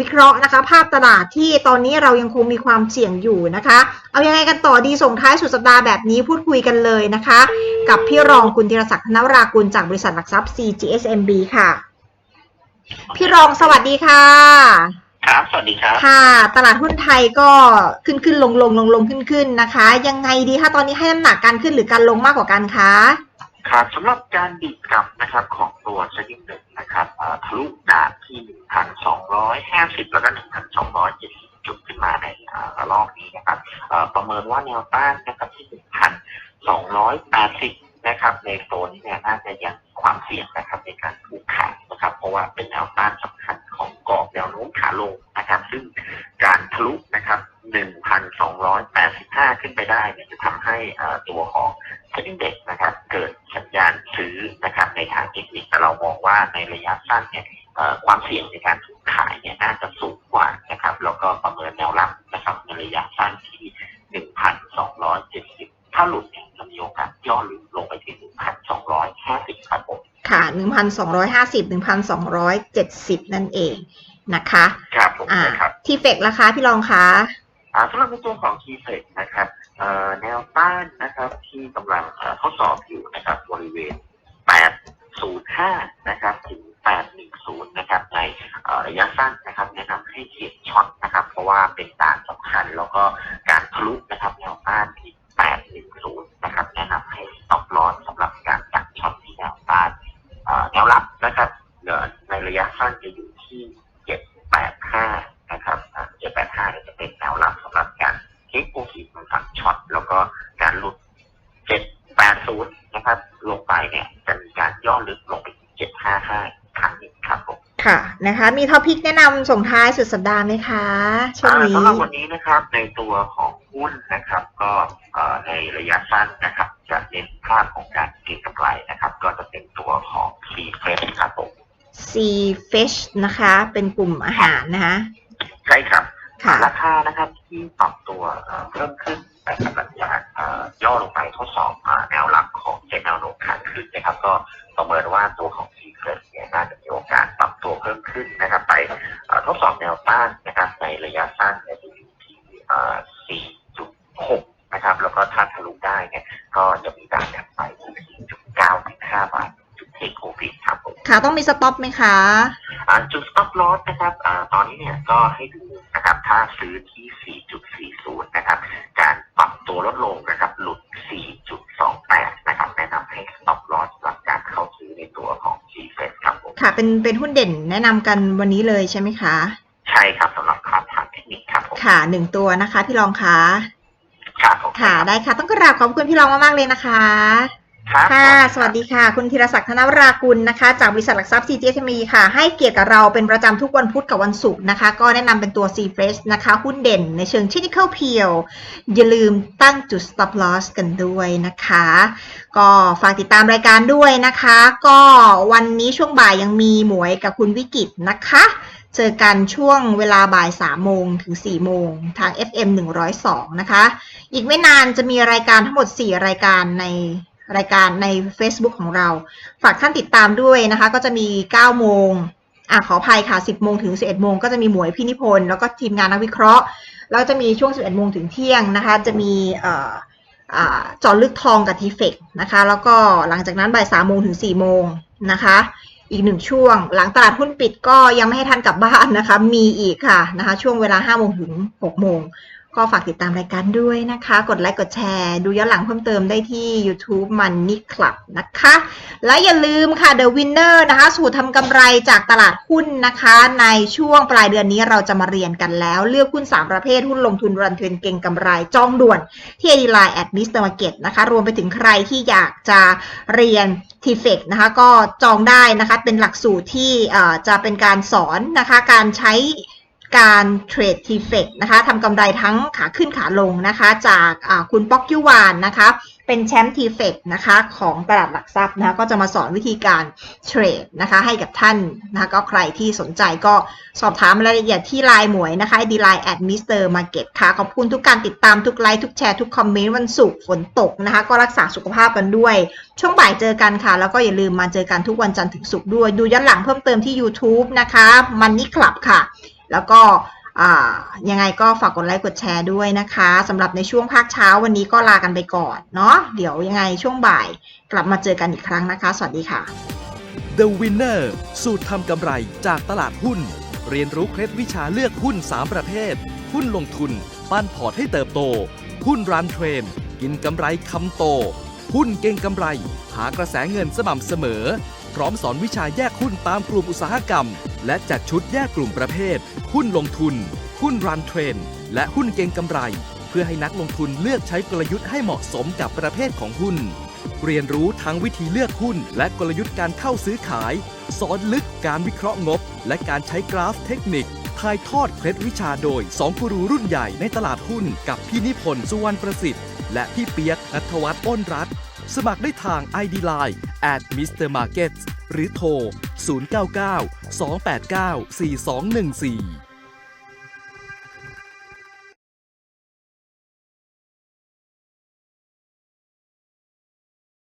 วิเคราะห์นะคะ ภาพตลาดที่ตอนนี้เรายังคงมีความเสี่ยงอยู่นะคะ เอายังไงกันต่อดีส่งท้ายสุดสัปดาห์แบบนี้พูดคุยกันเลยนะคะ กับพี่รองคุณธีรศักดิ์ธนวรากุลจากบริษัทหลักทรัพย์ CGSMB ค่ะ พี่รองสวัสดีค่ะ ครับ สวัสดีครับ ค่ะ ตลาดหุ้นไทยก็ขึ้นขึ้นลงลงลงลงขึ้นขึ้นนะคะ ยังไงดีคะตอนนี้ให้น้ำหนักการขึ้นหรือการลงมากกว่ากันคะครับสำหรับการดีดกลับนะครับของตัวเซ็นดิ้งเด็กนะครับเอ่อ ทะลุด่าบที่ 1,250 แล้วก็ 1,270 จุดขึ้นมาในระลอกนี้นะครับประเมินว่าแนวต้านนะครับที่ 1,280 นะครับ ในโซนนี้เนี่ยน่าจะยังความเสี่ยงนะครับในการถูกขายนะครับ เพราะว่าเป็นแนวต้านสำคัญของกรอบแนวโน้มขาลงนะครับ ซึ่งการทะลุนะครับ 1,285 ขึ้นไปได้เนี่ยจะทำให้ตัวของเซ็นดิ้งเด็ก ในระยะสั้นเนี่ยเอ่อความเสี่ยงในการถูกขายเนี่ยน่าจะสูงกว่านะครับแล้วก็ประเมินแนวรับนะครับในระยะสั้นที่ 1,270 ถ้าหลุดเนี่ยจะมีโอกาสย่อหลุดลงไปที่ 1,250ครับผมค่ะ 1,250 1,270 นั่นเองนะคะครับผมอ่านะครับทีเฟกราคาพี่รองคะอ่าสำหรับในตัวของ t ีเฟกนะครับเอ่อแนวต้านนะครับที่กำลังเอ่อทดสอบอยู่นะครับบริเวณ 05 นะครับ ถึง 810 นะครับ ในระยะสั้นนะครับ แนะนำให้เขียนช็อตนะครับ เพราะว่าเป็นด่าสำคัญ แล้วก็การทะลุนะครับแนวต้านที่ 810 นะครับ แนะนำให้ stop loss สำหรับการจับช็อตที่แนวต้านแนวรับนะครับเอ่อในระยะสั้นจะอยู่ที่ 785 นะครับอ่า785เนี่ยจะเป็นแนวรับสำหรับการเทคโปรฟิตของฝั่งช็อตแล้วก็การหลุด 780 นะครับ ลงไปเนี่ยจะ มีการย่อลึกลงไปที่755ครั้งหนึ่งครับผมค่ะนะคะ มีท็อปิกแนะนำส่งท้ายสุดสัปดาห์ไหมคะช่วงอ่านี้สำหรับวันนี้นะครับในตัวของหุ้นนะครับ ก็เอ่อในระยะสั้นนะครับ จะเน้นภาพของการเก็งกำไรนะครับ ก็จะเป็นตัวของ C f r e s ครับผม C Fish นะคะ เป็นกลุ่มอาหารนะคะใช่ครับค่ะราคานะครับที่ปรับตัวเอ่อเพิ่มขึ้นนะครับหลังจากเอ่อย่อลงไปทดสอบอ่าแนวรับของเจนแนวโน้มขาขึ้นนะครับ ก็ ประเมินว่าตัวของซีเ e รเนี่ยน่าจะมีโอกาสปรับตัวเพิ่มขึ้นนะครับ ไปเอ่อทดสอบแนวต้านนะครับในระยะสั้นเนี่ยจะอยู่ที่เอ่อ4.6 นะครับ แล้วก็ถ้าทะลุได้เนี่ยก็จะมีการถัดไปที่4.9ถึง5บาทจุดเทคโควิดครับผมค่ะต้องมีสต็อปไหมคะอ่าจุด stop loss นะครับอ่าตอนนี้เนี่ยก็ให้ดูนะครับถ้าซื้อที่ 4.40 นะครับ การปรับตัวลดลงนะครับ หลุด 4.28 นะครับ แนะนำให้ stop loss สำหรับการเข้าซื้อในตัวของ g f e d ครับผมค่ะเป็นเป็นหุ้นเด่นแนะนำกันวันนี้เลยใช่ไหมคะ ใช่ครับสำหรับขาทางเทคนิคครับผมค่ะหนึ่งตัวนะคะพี่รองคะครับผม ค่ะได้ค่ะ ต้องกราบขอบคุณพี่รองมากๆเลยนะคะ ครับค่ะ สวัสดีค่ะ คุณธีรศักดิ์ธนวรากุลนะคะ จากบริษัทหลักทรัพย์ CGSME ค่ะ ให้เกียรติกับเราเป็นประจำทุกวันพุธกับวันศุกร์นะคะ ก็แนะนำเป็นตัว C Fresh นะคะ หุ้นเด่นในเชิง technical เพียวอย่าลืมตั้งจุด stop loss กันด้วยนะคะ ก็ฝากติดตามรายการด้วยนะคะ ก็วันนี้ช่วงบ่ายยังมีหมวยกับคุณวิกิตนะคะ เจอกันช่วงเวลาบ่าย3โมงถึง4โมงทาง FM 102 นะคะ อีกไม่นานจะมีรายการทั้งหมด 4 รายการใน รายการใน Facebook ของเรา ฝากท่านติดตามด้วยนะคะ ก็จะมี 9 โมงอะขออภัยค่ะ 10 โมงถึง 11 โมงก็จะมีหมวยพินิพนธ์แล้วก็ทีมงานนักวิเคราะห์ แล้วจะมีช่วง 11 โมงถึงเที่ยงนะคะ จะมีเอ่อจอลึกทองกับทีเฟกนะคะ แล้วก็หลังจากนั้นบ่าย3โมงถึง4โมงนะคะ อีกหนึ่งช่วง หลังตลาดหุ้นปิดก็ยังไม่ให้ท่านกลับบ้านนะคะ มีอีกค่ะนะคะ ช่วงเวลา5โมงถึง6โมง ก็ฝากติดตามรายการด้วยนะคะ กดไลค์กดแชร์ ดูย้อนหลังเพิ่มเติมได้ที่ YouTube Money Club นะคะ และอย่าลืมค่ะ The Winner นะคะ สูตรทำกำไรจากตลาดหุ้นนะคะ ในช่วงปลายเดือนนี้เราจะมาเรียนกันแล้ว เลือกหุ้น 3 ประเภท หุ้นลงทุนรันเทรนเก่งกำไรจองด่วน ที่ a d Line at Mr. Market นะคะ รวมไปถึงใครที่อยากจะเรียน t f e c นะคะ ก็จองได้นะคะ เป็นหลักสูตรที่จะเป็นการสอนนะคะ การใช้ การเทรด t f e c นะคะทำกำไรทั้งขาขึ้นขาลงนะคะ จากาคุณป๊อกกิวานนะคะ เป็นแชมป์ t f e c นะคะของตลาดหลักทรัพย์นะคะก็จะมาสอนวิธีการเทรดนะคะ ให้กับท่านนะคะก็ใครที่สนใจก็สอบถามรายละเอียดที่ไลน์หมวยนะคะ ID Line at Mr. Market ค่ะ ขอบคุณทุกการติดตามทุกไลค์ทุกแชร์ทุกคอมเมนต์วันศุกร์ฝนตกนะคะ ก็รักษาสุขภาพกันด้วย ช่วงบ่ายเจอกันค่ะ แล้วก็อย่าลืมมาเจอกันทุกวันจันทร์ถึงศุกร์ด้วย ดูย้อนหลังเพิ่มเติมที่ YouTube นะคะ Money Club ค่ะ แล้วก็ยังไงก็ฝากกดไลค์กดแชร์ด้วยนะคะสำหรับในช่วงภาคเช้าวันนี้ก็ลากันไปก่อนเนาะเดี๋ยวยังไงช่วงบ่ายกลับมาเจอกันอีกครั้งนะคะ สวัสดีค่ะ The Winner สูตรทำกำไรจากตลาดหุ้น เรียนรู้เคล็ดวิชาเลือกหุ้น 3 ประเภท หุ้นลงทุน ปั้นพอร์ตให้เติบโต หุ้นรันเทรนกินกำไรคำโต หุ้นเก่งกำไร หากระแสเงินสม่ำเสมอ พร้อมสอนวิชาแยกหุ้นตามกลุ่มอุตสาหกรรม และจัดชุดแยกกลุ่มประเภท หุ้นลงทุน หุ้นรันเทรนและหุ้นเก่งกำไร เพื่อให้นักลงทุนเลือกใช้กลยุทธ์ให้เหมาะสมกับประเภทของหุ้น เรียนรู้ทั้งวิธีเลือกหุ้น และกลยุทธ์การเข้าซื้อขาย สอนลึกการวิเคราะห์งบ และการใช้กราฟเทคนิคถ่ายทอดเคล็ดวิชาโดย2กูรูรุ่นใหญ่ในตลาดหุ้นกับพี่นิพนธ์สุวรรณประสิทธิ์ และพี่เปียกนัทวัฒน์อ้นรัตน์สมัครได้ทาง ID Line at Mr. Markets หรือโทร 099 289 4214